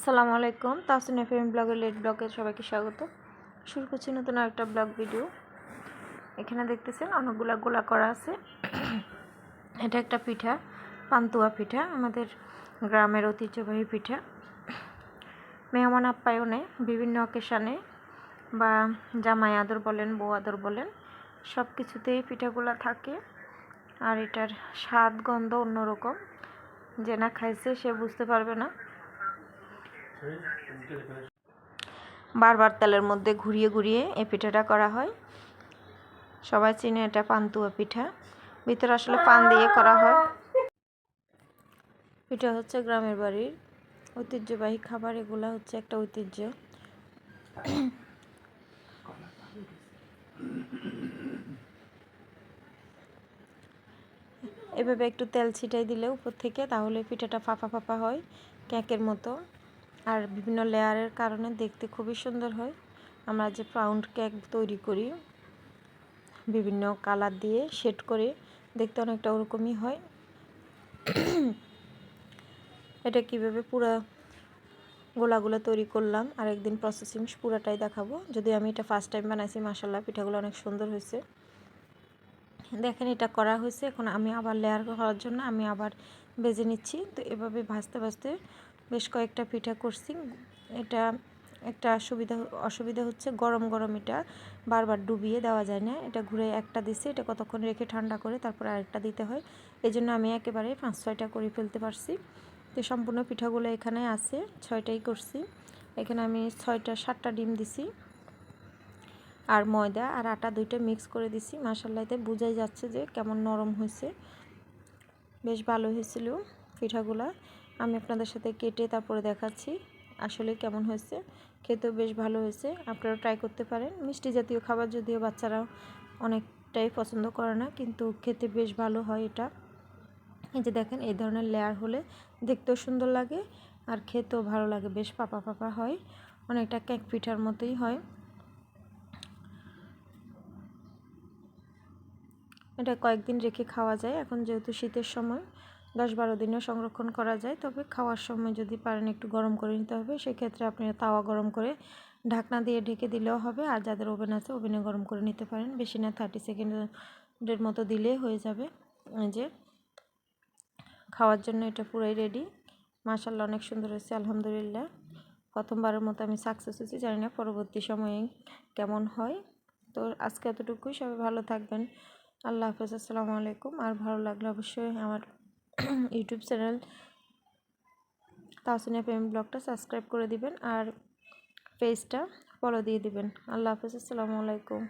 আসসালামু আলাইকুম তাসিন এফএম ব্লগের লেট ব্লগে সবাইকে স্বাগত। শুরু করছি নতুন একটা ব্লগ ভিডিও। এখানে দেখতেছেন অনেকগুলা গোলা করা আছে। এটা একটা পিঠা, পান্তুয়া পিঠা, আমাদের গ্রামের ঐতিহ্যবাহী পিঠা। মেহমান আপ্যায়নে, বিভিন্ন অকেশানে বা জামাই আদর বলেন, বউ আদর বলেন সব কিছুতেই পিঠাগুলা থাকে। আর এটার স্বাদ, গন্ধ অন্যরকম। যে না খাইছে সে বুঝতে পারবে না। বারবার তেলের মধ্যে ঘুরিয়ে ঘুরিয়ে এই পিঠাটা করা হয়। সবাই চিনে এটা পান্তুয়া পিঠা। ভিতরে আসলে পান দিয়ে করা হয়। পিঠা হচ্ছে গ্রামের বাড়ির ঐতিহ্যবাহী খাবার। এগুলা হচ্ছে একটা ঐতিহ্য। এভাবে একটু তেল ছিটাই দিলে উপর থেকে তাহলে পিঠাটা ফাঁপা ফাঁপা হয় কেকের মতো। আর বিভিন্ন লেয়ারের কারণে দেখতে খুবই সুন্দর হয়। আমরা যে পাউন্ড কেক তৈরি করি, বিভিন্ন কালার দিয়ে শেড করে দেখতে অনেকটা ওরকমই হয়। এটা কীভাবে পুরা গোলাগুলো তৈরি করলাম আর একদিন প্রসেসিং পুরাটাই দেখাবো। যদি আমি এটা ফার্স্ট টাইম বানাইছি মাসাল্লাহ পিঠাগুলো অনেক সুন্দর হয়েছে। দেখেন, এটা করা হয়েছে। এখন আমি আবার লেয়ার করার জন্য আমি আবার বেজে নিচ্ছি। তো এভাবে ভাজতে ভাজতে বেশ কয়েকটা পিঠা করছি। এটা একটা সুবিধা, অসুবিধা হচ্ছে গরম গরম এটা বারবার ডুবিয়ে দেওয়া যায় না। এটা ঘুরে একটা দিছে, এটা কতক্ষণ রেখে ঠান্ডা করে তারপর আরেকটা দিতে হয়। এই জন্য আমি একেবারে পাঁচ ছয়টা করে ফেলতে পারছি। তো সম্পূর্ণ পিঠাগুলো এখানে আছে, ছয়টাই করছি। এখানে আমি ছয়টা, সাতটা ডিম দিছি। আর ময়দা আর আটা দুইটা মিক্স করে দিছি। মাসাল্লাতে বোঝাই যাচ্ছে যে কেমন নরম হয়েছে। বেশ ভালো হয়েছিল পিঠাগুলা। আমি আপনাদের সাথে কেটে তারপরে দেখাচ্ছি। আসলে কেমন হয়েছে? খেতেও বেশ ভালো হয়েছে। আপনারা ট্রাই করতে পারেন। মিষ্টি জাতীয় খাবার যদিও বাচ্চারা অনেকটাই পছন্দ করে না, কিন্তু খেতে বেশ ভালো হয় এটা। এই যে দেখেন, এই ধরনের লেয়ার হলে দেখতেও সুন্দর লাগে আর খেতেও ভালো লাগে, বেশ পাপা পাপা হয়। অনেকটা কেক পিঠার মতোই হয়। এটা কয়েকদিন রেখে খাওয়া যায়। এখন যেহেতু শীতের সময় দশ বারো দিনও সংরক্ষণ করা যায়। তবে খাওয়ার সময় যদি পারেন একটু গরম করে নিতে হবে। সেক্ষেত্রে আপনি তাওয়া গরম করে ঢাকনা দিয়ে ঢেকে দিলেও হবে। আর যাদের ওভেন আছে, ওভেনে গরম করে নিতে পারেন। বেশি না থার্টি সেকেন্ডের মতো দিলে হয়ে যাবে। যে, খাওয়ার জন্য এটা পুরাই রেডি মাশাল্লাহ অনেক সুন্দর হয়েছে, আলহামদুলিল্লাহ। প্রথমবারের মতো আমি সাকসেস হয়েছি, জানি না পরবর্তী সময়ে কেমন হয়। তো আজকে এতটুকুই। সবাই ভালো থাকবেন। আল্লাহ হাফেজ, আসসালামু আলাইকুম। আর ভালো লাগলে অবশ্যই আমার ইউটিউব চ্যানেল তাহসিনা ফেম ব্লগটা সাবস্ক্রাইব করে দিবেন আর পেজটা ফলো দিয়ে দিবেন। আল্লাহ হাফেজ, আসসালামু আলাইকুম।